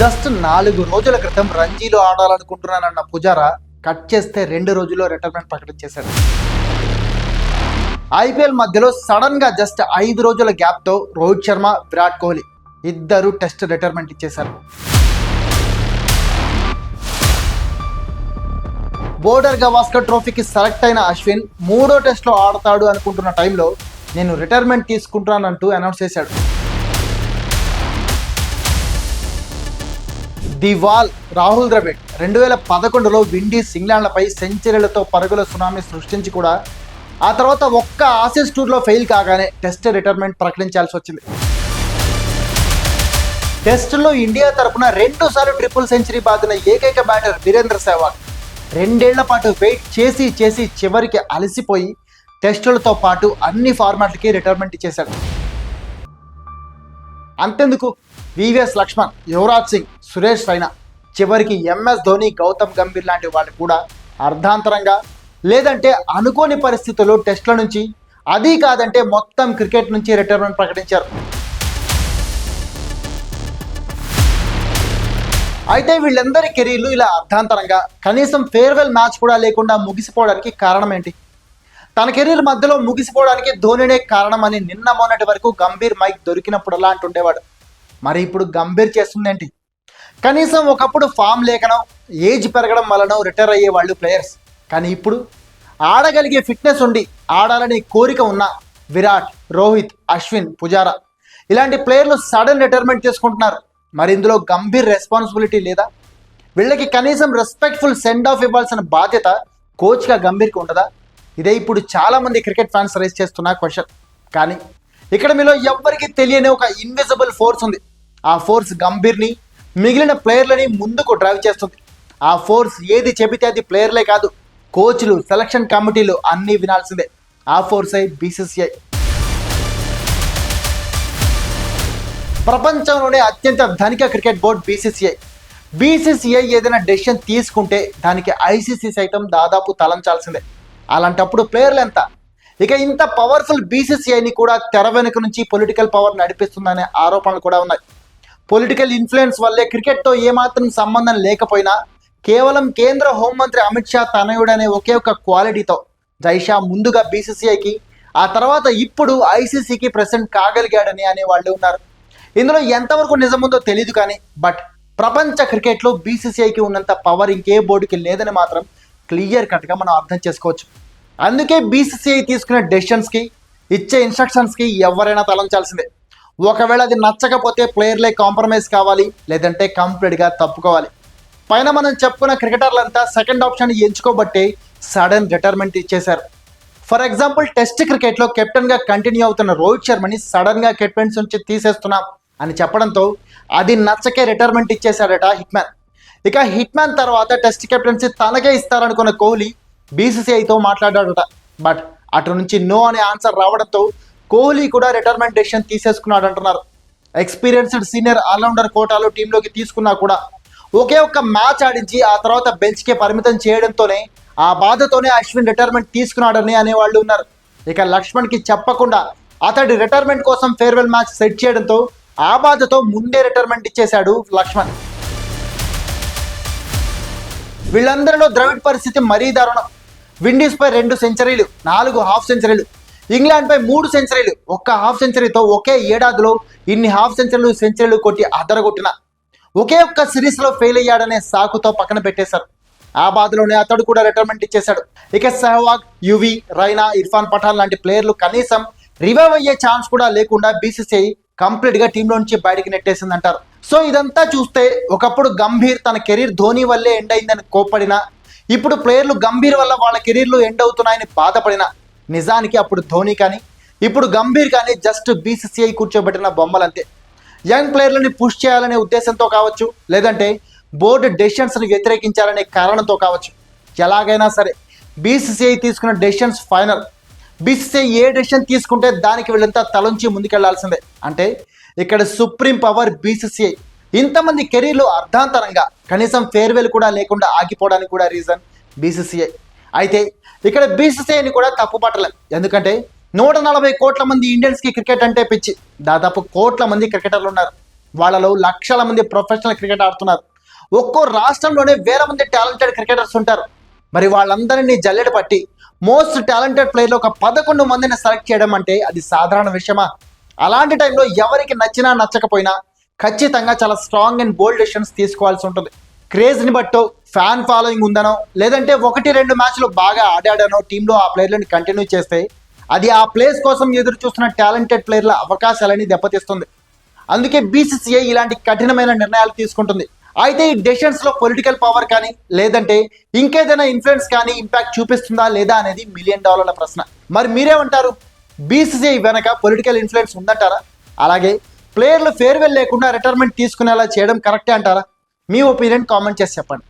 Just నాలుగు రోజుల క్రితం రంజీలో ఆడాలనుకుంటున్నానన్న పుజారా కట్ చేస్తే రెండు రోజుల్లో రిటైర్మెంట్ ప్రకటించేశాడు ఐపీఎల్ మధ్యలో సడన్గా జస్ట్ ఐదు రోజుల గ్యాప్తో రోహిత్ శర్మ విరాట్ కోహ్లీ ఇద్దరు టెస్ట్ రిటైర్మెంట్ ఇచ్చేశారు. బోర్డర్ గవాస్కర్ ట్రోఫీకి సెలెక్ట్ అయిన అశ్విన్ మూడో టెస్ట్లో ఆడతాడు అనుకుంటున్న టైంలో నేను రిటైర్మెంట్ తీసుకుంటానంటూ అనౌన్స్ చేశాడు. The Wall Rahul Dravid. రెండు వేల పదకొండులో విండీస్ ఇంగ్లాండ్లపై సెంచరీలతో పరుగుల సునామీ సృష్టించి కూడా ఆ తర్వాత ఒక్క ఆసీస్ టూర్లో ఫెయిల్ కాగానే టెస్ట్ రిటైర్మెంట్ ప్రకటించాల్సి వచ్చింది. టెస్టులో ఇండియా తరపున రెండు సార్లు ట్రిపుల్ సెంచరీ బాదిన ఏకైక బ్యాటర్ వీరేంద్ర సెహ్వాగ్. రెండేళ్ళ పాటు వెయిట్ చేసి చేసి చివరికి అలసిపోయి టెస్టులతో పాటు అన్ని ఫార్మాట్లకి రిటైర్మెంట్ ఇచ్చేశాడు. అంతెందుకు? వివిఎస్ లక్ష్మణ్ యువరాజ్ సింగ్ సురేష్ రైనా చివరికి ఎంఎస్ ధోని గౌతమ్ గంభీర్ లాంటి వాళ్ళు కూడా అర్ధాంతరంగా లేదంటే అనుకోని పరిస్థితుల్లో టెస్ట్ల నుంచి అది కాదంటే మొత్తం క్రికెట్ నుంచి రిటైర్మెంట్ ప్రకటించారు. అయితే వీళ్ళందరి కెరీర్లు ఇలా అర్ధాంతరంగా కనీసం ఫేర్వెల్ మ్యాచ్ కూడా లేకుండా ముగిసిపోవడానికి కారణం ఏంటి తన కెరీర్ మధ్యలో ముగిసిపోవడానికి ధోనినే కారణం అని నిన్న మొన్నటి వరకు గంభీర్ మైక్ దొరికినప్పుడల్లా అంటుండేవాడు. మరి ఇప్పుడు గంభీర్ చేస్తుందేంటి? కనీసం ఒకప్పుడు ఫామ్ లేకనం ఏజ్ పెరగడం వలన రిటైర్ అయ్యే వాళ్ళు ప్లేయర్స్. కానీ ఇప్పుడు ఆడగలిగే ఫిట్నెస్ ఉండి ఆడాలని కోరిక ఉన్న విరాట్ రోహిత్ అశ్విన్ పుజారా ఇలాంటి ప్లేయర్లు సడన్ రిటైర్మెంట్ చేసుకుంటున్నారు. మరి ఇందులో గంభీర్ రెస్పాన్సిబిలిటీ లేదా? వీళ్ళకి కనీసం రెస్పెక్ట్ఫుల్ సెండ్ ఆఫ్ ఇవ్వాల్సిన బాధ్యత కోచ్గా గంభీర్కి ఉండదా? ఇదే ఇప్పుడు చాలామంది క్రికెట్ ఫ్యాన్స్ రైస్ చేస్తున్న క్వశ్చన్ కానీ ఇక్కడ మీలో ఎవ్వరికీ తెలియని ఒక ఇన్విజిబుల్ ఫోర్స్ ఉంది. ఆ ఫోర్స్ గంభీర్ని మిగిలిన ప్లేయర్లని ముందుకు డ్రైవ్ చేస్తుంది. ఆ ఫోర్స్ ఏది చెబితే అది ప్లేయర్లే కాదు కోచ్లు సెలక్షన్ కమిటీలు అన్నీ వినాల్సిందే. ఆ ఫోర్స్ ఐ బీసీసీఐ. ప్రపంచంలోనే అత్యంత ధనిక క్రికెట్ బోర్డు బీసీసీఐ. బీసీసీఐ ఏదైనా డెసిషన్ తీసుకుంటే దానికి ఐసీసీ సైతం దాదాపు తలంచాల్సిందే. అలాంటప్పుడు ప్లేయర్లు ఎంత? ఇక ఇంత పవర్ఫుల్ బీసీసీఐని కూడా తెర వెనుక నుంచి పొలిటికల్ పవర్ నడిపిస్తుందనే ఆరోపణలు కూడా ఉన్నాయి. పొలిటికల్ ఇన్ఫ్లుయెన్స్ వల్లే క్రికెట్తో ఏమాత్రం సంబంధం లేకపోయినా కేవలం కేంద్ర హోంమంత్రి అమిత్ షా తనయుడనే ఒకే ఒక క్వాలిటీతో జైషా ముందుగా బీసీసీఐకి ఆ తర్వాత ఇప్పుడు ఐసీసీకి ప్రెసిడెంట్ కాగలిగాడని అనే వాళ్ళు ఉన్నారు. ఇందులో ఎంతవరకు నిజముందో తెలియదు కానీ బట్ ప్రపంచ క్రికెట్లో బీసీసీఐకి ఉన్నంత పవర్ ఇంకే బోర్డుకి లేదని మాత్రం క్లియర్ కట్గా మనం అర్థం చేసుకోవచ్చు. అందుకే బీసీసీఐ తీసుకునే డెసిషన్స్కి ఇచ్చే ఇన్స్ట్రక్షన్స్కి ఎవరైనా తలంచాల్సిందే. ఒకవేళ అది నచ్చకపోతే ప్లేయర్లే కాంప్రమైజ్ కావాలి లేదంటే కంప్లీట్గా తప్పుకోవాలి. పైన మనం చెప్పుకున్న క్రికెటర్లంతా సెకండ్ ఆప్షన్ ఎంచుకోబట్టే సడన్ రిటైర్మెంట్ ఇచ్చేశారు. ఫర్ ఎగ్జాంపుల్ టెస్ట్ క్రికెట్లో కెప్టెన్గా కంటిన్యూ అవుతున్న రోహిత్ శర్మని సడన్గా కెప్టెన్స్ నుంచి తీసేస్తున్నాం అని చెప్పడంతో అది నచ్చకే రిటైర్మెంట్ ఇచ్చేశాడట హిట్మ్యాన్. ఇక హిట్మ్యాన్ తర్వాత టెస్ట్ కెప్టెన్సీ తనకే ఇస్తారనుకున్న కోహ్లీ బీసీసీఐతో మాట్లాడాడట. బట్ అటు నుంచి నో అనే ఆన్సర్ రావడంతో కోహ్లీ కూడా రిటైర్మెంట్ డెసిషన్ తీసేసుకున్నాడు అంటున్నారు ఎక్స్పీరియన్స్డ్ సీనియర్ ఆల్రౌండర్ కోటాలో టీంలోకి తీసుకున్నా కూడా ఒకే ఒక్క మ్యాచ్ ఆడించి ఆ తర్వాత బెంచ్కే పరిమితం చేయడంతోనే ఆ బాధతోనే అశ్విన్ రిటైర్మెంట్ తీసుకున్నాడని అనేవాళ్ళు ఉన్నారు. ఇక లక్ష్మణ్కి చెప్పకుండా అతడి రిటైర్మెంట్ కోసం ఫేర్వెల్ మ్యాచ్ సెట్ చేయడంతో ఆ బాధతో ముందే రిటైర్మెంట్ ఇచ్చేశాడు లక్ష్మణ్. వీళ్ళందరిలో ద్రవిడ్ పరిస్థితి మరీ దారుణం. విండీస్పై రెండు సెంచరీలు నాలుగు హాఫ్ సెంచరీలు ఇంగ్లాండ్ పై మూడు సెంచరీలు ఒక్క హాఫ్ సెంచరీతో ఒకే ఏడాదిలో ఇన్ని హాఫ్ సెంచరీలు సెంచరీలు కొట్టి అదరగొట్టిన. ఒకే ఒక్క సిరీస్లో ఫెయిల్ అయ్యాడనే సాకుతో పక్కన పెట్టేశారు. ఆ బాధలోనే అతడు కూడా రిటైర్మెంట్ ఇచ్చేశాడు. ఇక సెహ్వాగ్ యువి రైనా ఇర్ఫాన్ పఠాన్ లాంటి ప్లేయర్లు కనీసం రివైవ్ అయ్యే ఛాన్స్ కూడా లేకుండా బీసీసీఐ కంప్లీట్గా టీంలో నుంచి బయటికి నెట్టేసింది అంటారు సో ఇదంతా చూస్తే ఒకప్పుడు గంభీర్ తన కెరీర్ ధోని వల్లే ఎండ్ అయిందని కోప్పడినా ఇప్పుడు ప్లేయర్లు గంభీర్ వల్ల వాళ్ళ కెరీర్లు ఎండ్ అవుతున్నాయని బాధపడిన నిజానికి అప్పుడు ధోని కానీ ఇప్పుడు గంభీర్ కానీ జస్ట్ బీసీసీఐ కూర్చోబెట్టిన బొమ్మలంతే యంగ్ ప్లేయర్లని పుష్ చేయాలనే ఉద్దేశంతో కావచ్చు లేదంటే బోర్డు డెసిషన్స్ని వ్యతిరేకించాలనే కారణంతో కావచ్చు. ఎలాగైనా సరే బీసీసీఐ తీసుకున్న డెసిషన్స్ ఫైనల్ బీసీసీఐ ఏ డెసిషన్ తీసుకుంటే దానికి వీళ్ళంతా తలంచి ముందుకెళ్ళాల్సిందే. అంటే ఇక్కడ సుప్రీం పవర్ బీసీసీఐ ఇంతమంది కెరీర్లు అర్ధాంతరంగా కనీసం ఫేర్వెల్ కూడా లేకుండా ఆగిపోవడానికి కూడా రీజన్ బీసీసీఐ అయితే ఇక్కడ బీసీసీఐని కూడా తప్పుపట్టలేదు ఎందుకంటే నూట నలభై కోట్ల మంది ఇండియన్స్కి క్రికెట్ అంటే పిచ్చి. దాదాపు కోట్ల మంది క్రికెటర్లు ఉన్నారు. వాళ్ళలో లక్షల మంది ప్రొఫెషనల్ క్రికెట్ ఆడుతున్నారు. ఒక్కో రాష్ట్రంలోనే వేల మంది టాలెంటెడ్ క్రికెటర్స్ ఉంటారు. మరి వాళ్ళందరినీ జల్లెడ పట్టి మోస్ట్ టాలెంటెడ్ ప్లేయర్లు ఒక పదకొండు మందిని సెలెక్ట్ చేయడం అంటే అది సాధారణ విషయమా? అలాంటి టైంలో ఎవరికి నచ్చినా నచ్చకపోయినా ఖచ్చితంగా చాలా స్ట్రాంగ్ అండ్ బోల్డ్ డెసిషన్స్ తీసుకోవాల్సి ఉంటుంది. క్రేజ్ని బట్టో ఫ్యాన్ ఫాలోయింగ్ ఉందనో లేదంటే ఒకటి రెండు మ్యాచ్లు బాగా ఆడాడనో టీంలో ఆ ప్లేయర్లను కంటిన్యూ చేస్తే అది ఆ ప్లేస్ కోసం ఎదురు చూస్తున్న టాలెంటెడ్ ప్లేయర్ల అవకాశాలని దెబ్బతీస్తుంది. అందుకే బీసీసీఐ ఇలాంటి కఠినమైన నిర్ణయాలు తీసుకుంటుంది. అయితే ఈ డెసిషన్స్లో పొలిటికల్ పవర్ కానీ లేదంటే ఇంకేదైనా ఇన్ఫ్లుయెన్స్ కానీ ఇంపాక్ట్ చూపిస్తుందా లేదా అనేది మిలియన్ డాలర్ల ప్రశ్న. మరి మీరేమంటారు? బీసీసీఐ వెనక పొలిటికల్ ఇన్ఫ్లుయెన్స్ ఉందంటారా? అలాగే ప్లేయర్లు ఫేర్వెల్ లేకుండా రిటైర్మెంట్ తీసుకునేలా చేయడం కరెక్టే అంటారా? మీ ఒపీనియన్ కామెంట్ చేసి చెప్పండి.